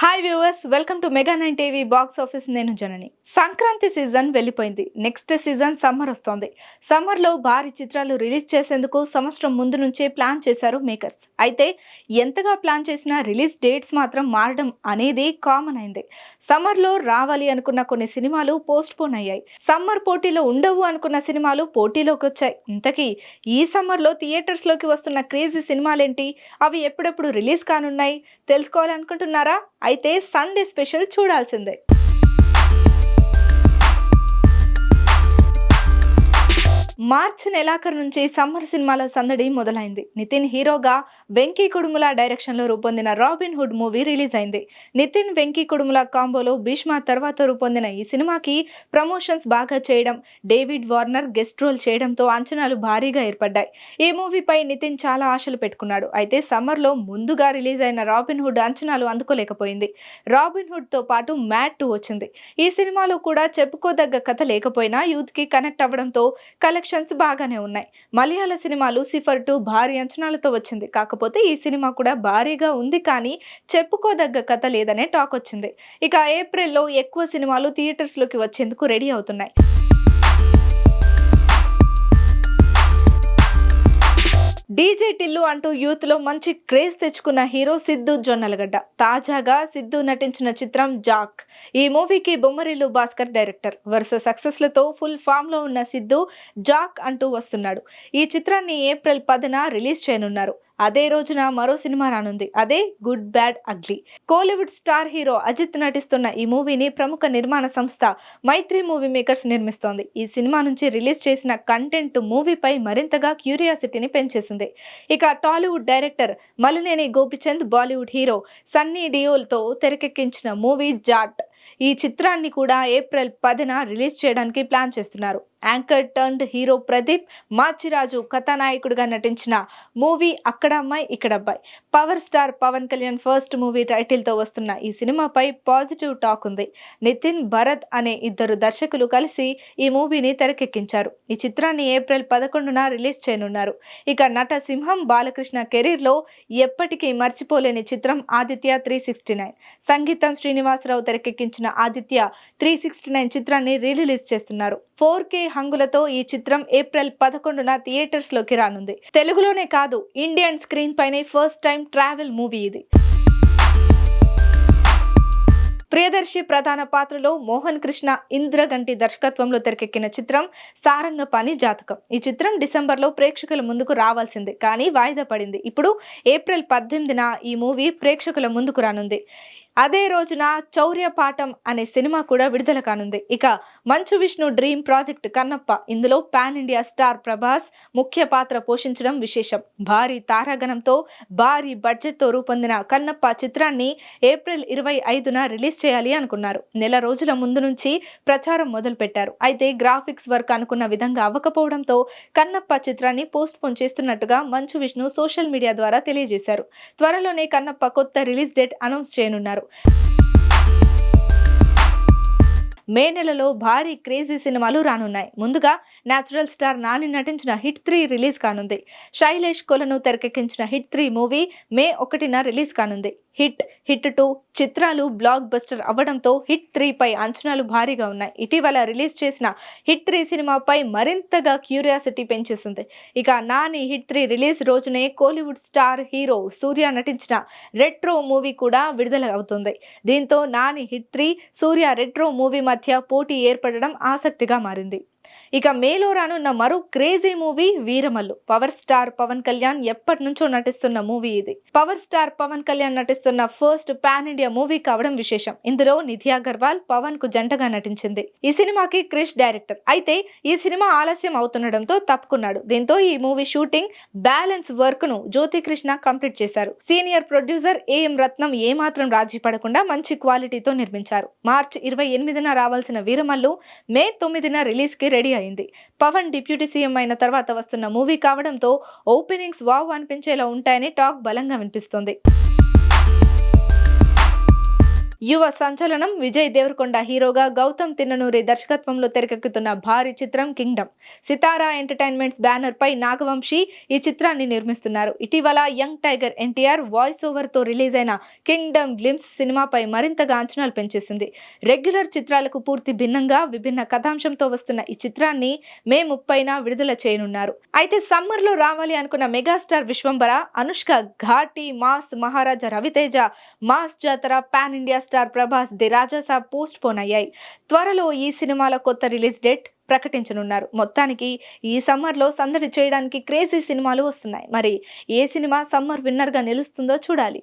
Hi viewers welcome to mega nine TV box office నేను Janani. Sankranti season వెళ్ళిపోయింది. Next season summer వస్తోంది. సమ్మర్లో భారీ చిత్రాలు రిలీజ్ చేసేందుకు సంవత్సరం ముందు నుంచే ప్లాన్ చేశారు మేకర్స్ అయితే ఎంతగా ప్లాన్ చేసినా రిలీజ్ డేట్స్ మాత్రం మారడం అనేది కామన్ అయింది. సమ్మర్లో రావాలి అనుకున్న కొన్ని సినిమాలు పోస్ట్ పోన్ అయ్యాయి. సమ్మర్ పోటీలో ఉండవు అనుకున్న సినిమాలు పోటీలోకి వచ్చాయి. ఇంతకీ ఈ సమ్మర్లో థియేటర్స్లోకి వస్తున్న క్రేజీ సినిమాలేంటి? అవి ఎప్పుడెప్పుడు రిలీజ్ కానున్నాయి? తెలుసుకోవాలనుకుంటున్నారా? అయితే సండే స్పెషల్ చూడాల్సిందే. మార్చ్ నెలాఖరు నుంచి సమ్మర్ సినిమాల సందడి మొదలైంది. నితిన్ హీరోగా వెంకీ కుడుముల డైరెక్షన్లో రూపొందిన రాబిన్ హుడ్ మూవీ రిలీజ్ అయింది నితిన్ వెంకీ కుడుముల కాంబోలో భీష్మ తర్వాత రూపొందిన ఈ సినిమాకి ప్రమోషన్స్ బాగా చేయడం డేవిడ్ వార్నర్ గెస్ట్ రోల్ చేయడంతో అంచనాలు భారీగా ఏర్పడ్డాయి. ఈ మూవీపై నితిన్ చాలా ఆశలు పెట్టుకున్నాడు. అయితే సమ్మర్లో ముందుగా రిలీజ్ అయిన రాబిన్ హుడ్ అంచనాలు అందుకోలేకపోయింది. రాబిన్ హుడ్తో పాటు మ్యాట్ టూ వచ్చింది. ఈ సినిమాలో కూడా చెప్పుకోదగ్గ కథ లేకపోయినా యూత్కి కనెక్ట్ అవ్వడంతో కలెక్షన్స్ బాగానే ఉన్నాయి. మలయాళ సినిమా లూసిఫర్ టూ భారీ అంచనాలతో వచ్చింది. కాకపోతే ఈ సినిమా కూడా భారీగా ఉంది కానీ చెప్పుకోదగ్గ కథ లేదనే టాక్ వచ్చింది. ఇక ఏప్రిల్లో ఎక్కువ సినిమాలు థియేటర్స్లోకి వచ్చేందుకు రెడీ అవుతున్నాయి. డీజే టిల్లు అంటూ యూత్లో మంచి క్రేజ్ తెచ్చుకున్న హీరో సిద్ధు జొన్నలగడ్డ. తాజాగా సిద్ధు నటించిన చిత్రం జాక్. ఈ మూవీకి బొమ్మరిల్లు భాస్కర్ డైరెక్టర్. వరుస సక్సెస్లతో ఫుల్ ఫామ్లో ఉన్న సిద్ధు జాక్ అంటూ వస్తున్నాడు. ఈ చిత్రాన్ని ఏప్రిల్ పదిన రిలీజ్ చేయనున్నారు. అదే రోజున మరో సినిమా రానుంది. అదే good bad ugly Kollywood star hero Ajith నటిస్తున్న ఈ మూవీని ప్రముఖ నిర్మాణ సంస్థ మైత్రి మూవీ మేకర్స్ నిర్మిస్తోంది. ఈ సినిమా నుంచి రిలీజ్ చేసిన కంటెంట్ మూవీపై మరింతగా క్యూరియాసిటీని పెంచేసింది. ఇక Tollywood director Malineni Gopichand Bollywood hero Sunny డియోల్తో తెరకెక్కించిన మూవీ జాట్. ఈ చిత్రాన్ని కూడా ఏప్రిల్ పదిన రిలీజ్ చేయడానికి ప్లాన్ చేస్తున్నారు. Anchor turned hero Pradeep Machiraju కథానాయకుడిగా నటించిన మూవీ అక్కడ అమ్మాయి ఇక్కడ అబ్బాయి. Power star Pawan Kalyan first movie టైటిల్తో వస్తున్న ఈ సినిమాపై పాజిటివ్ టాక్ ఉంది. నితిన్ భరత్ అనే ఇద్దరు దర్శకులు కలిసి ఈ మూవీని తెరకెక్కించారు. ఈ చిత్రాన్ని ఏప్రిల్ పదకొండున రిలీజ్ చేయనున్నారు. ఇక నట సింహం బాలకృష్ణ కెరీర్లో ఎప్పటికీ మర్చిపోలేని చిత్రం ఆదిత్య త్రీ సిక్స్టీ నైన్. సంగీతం శ్రీనివాసరావు తెరకెక్కించిన ఆదిత్య త్రీ సిక్స్టీ నైన్ చిత్రాన్ని రిలీజ్ చేస్తున్నారు. ఫోర్ కే హంగులతో ఈ చిత్రం ఏప్రిల్ పదకొండున థియేటర్స్లోకి రానుంది. తెలుగులోనే కాదు ఇండియన్ స్క్రీన్ పైనే ఫస్ట్ టైం ట్రావెల్ మూవీ ఇది. ప్రియదర్శి ప్రధాన పాత్రలో మోహన్ కృష్ణ ఇంద్రగంటి దర్శకత్వంలో తెరకెక్కిన చిత్రం సారంగపాణి జాతకం. ఈ చిత్రం డిసెంబర్లో ప్రేక్షకుల ముందుకు రావాల్సింది కానీ వాయిదా పడింది. ఇప్పుడు ఏప్రిల్ పద్దెనిమిదిన ఈ మూవీ ప్రేక్షకుల ముందుకు రానుంది. అదే రోజున చౌర్యపాఠం అనే సినిమా కూడా విడుదల కానుంది. ఇక మంచు విష్ణు డ్రీమ్ ప్రాజెక్ట్ కన్నప్ప ఇందులో పాన్ ఇండియా స్టార్ ప్రభాస్ ముఖ్య పాత్ర పోషించడం విశేషం. భారీ తారాగణంతో భారీ బడ్జెట్తో రూపొందిన కన్నప్ప చిత్రాన్ని ఏప్రిల్ ఇరవై ఐదున రిలీజ్ చేయాలి అనుకున్నారు. నెల రోజుల ముందు నుంచి ప్రచారం మొదలుపెట్టారు. అయితే గ్రాఫిక్స్ వర్క్ అనుకున్న విధంగా అవ్వకపోవడంతో కన్నప్ప చిత్రాన్ని పోస్ట్ పోన్ చేస్తున్నట్టుగా మంచు విష్ణు సోషల్ మీడియా ద్వారా తెలియజేశారు. త్వరలోనే కన్నప్ప కొత్త రిలీజ్ డేట్ అనౌన్స్ చేయనున్నారు. మే నెలలో భారీ క్రేజీ సినిమాలు రానున్నాయి. ముందుగా న్యాచురల్ స్టార్ నాని నటించిన హిట్ త్రీ రిలీజ్ కానుంది. శైలేష్ కొలను తెరకెక్కించిన హిట్ త్రీ మూవీ మే ఒకటిన రిలీజ్ కానుంది. హిట్ హిట్ టూ చిత్రాలు బ్లాక్ బస్టర్ అవ్వడంతో హిట్ త్రీ పై అంచనాలు భారీగా ఉన్నాయి. ఇటీవల రిలీజ్ చేసిన హిట్ త్రీ సినిమాపై మరింతగా క్యూరియాసిటీ పెంచేసింది. ఇక నాని హిట్ త్రీ రిలీజ్ రోజునే కోలీవుడ్ స్టార్ హీరో సూర్య నటించిన రెట్రో మూవీ కూడా విడుదల అవుతుంది దీంతో Nani hit three Surya retro movie మధ్య పోటీ ఏర్పడడం ఆసక్తిగా మారింది. ఇక మేలో రానున్న మరో crazy movie Veeramallu. Power star Pawan Kalyan ఎప్పటి నుంచో నటిస్తున్న మూవీ ఇది. పవర్ స్టార్ పవన్ కళ్యాణ్ నటిస్తున్న ఫస్ట్ పాన్ ఇండియా మూవీ కావడం విశేషం. ఇందులో నిధి అగర్వాల్ పవన్కు జంటగా నటించింది. ఈ సినిమాకి క్రిష్ డైరెక్టర్. అయితే ఈ సినిమా ఆలస్యం అవుతుండడంతో తప్పుకున్నాడు. దీంతో ఈ మూవీ షూటింగ్ బ్యాలెన్స్ వర్క్ను జ్యోతి కృష్ణ కంప్లీట్ చేశారు. సీనియర్ ప్రొడ్యూసర్ ఏఎం రత్నం ఏమాత్రం రాజీ పడకుండా మంచి క్వాలిటీతో నిర్మించారు. మార్చి ఇరవై ఎనిమిదిన రావాల్సిన వీరమల్లు మే తొమ్మిదిన రిలీజ్కి రెడీ అయింది. పవన్ డిప్యూటీ సీఎం అయిన తర్వాత వస్తున్న మూవీ కావడంతో ఓపెనింగ్స్ వావ్ అనిపించేలా ఉంటాయని టాక్ బలంగా వినిపిస్తుంది. యువ సంచలనం విజయ్ దేవరకొండ హీరోగా గౌతమ్ తిన్ననూరి దర్శకత్వంలో తెరకెక్కుతున్న భారీ చిత్రం కింగ్డమ్. సితారా ఎంటర్టైన్మెంట్స్ బ్యానర్ పై నాగవంశీ ఈ చిత్రాన్ని నిర్మిస్తున్నారు. ఇటీవల యంగ్ టైగర్ ఎన్టీఆర్ వాయిస్ ఓవర్తో రిలీజ్ అయిన కింగ్డమ్ గ్లిమ్స్ సినిమాపై మరింతగా అంచనాలు పెంచేసింది. రెగ్యులర్ చిత్రాలకు పూర్తి భిన్నంగా విభిన్న కథాంశంతో వస్తున్న ఈ చిత్రాన్ని మే ముప్పైన విడుదల చేయనున్నారు. అయితే సమ్మర్లో రావాలి అనుకున్న megastar Vishwambhara Anushka Ghaati mass Maharaja Ravi Teja mass Jathara pan India star Prabhas the Rajasaab postpone అయ్యాయి. త్వరలో ఈ సినిమాల కొత్త రిలీజ్ డేట్ ప్రకటించనున్నారు. మొత్తానికి ఈ సమ్మర్లో సందడి చేయడానికి క్రేజీ సినిమాలు వస్తున్నాయి. మరి ఏ సినిమా సమ్మర్ విన్నర్గా నిలుస్తుందో చూడాలి.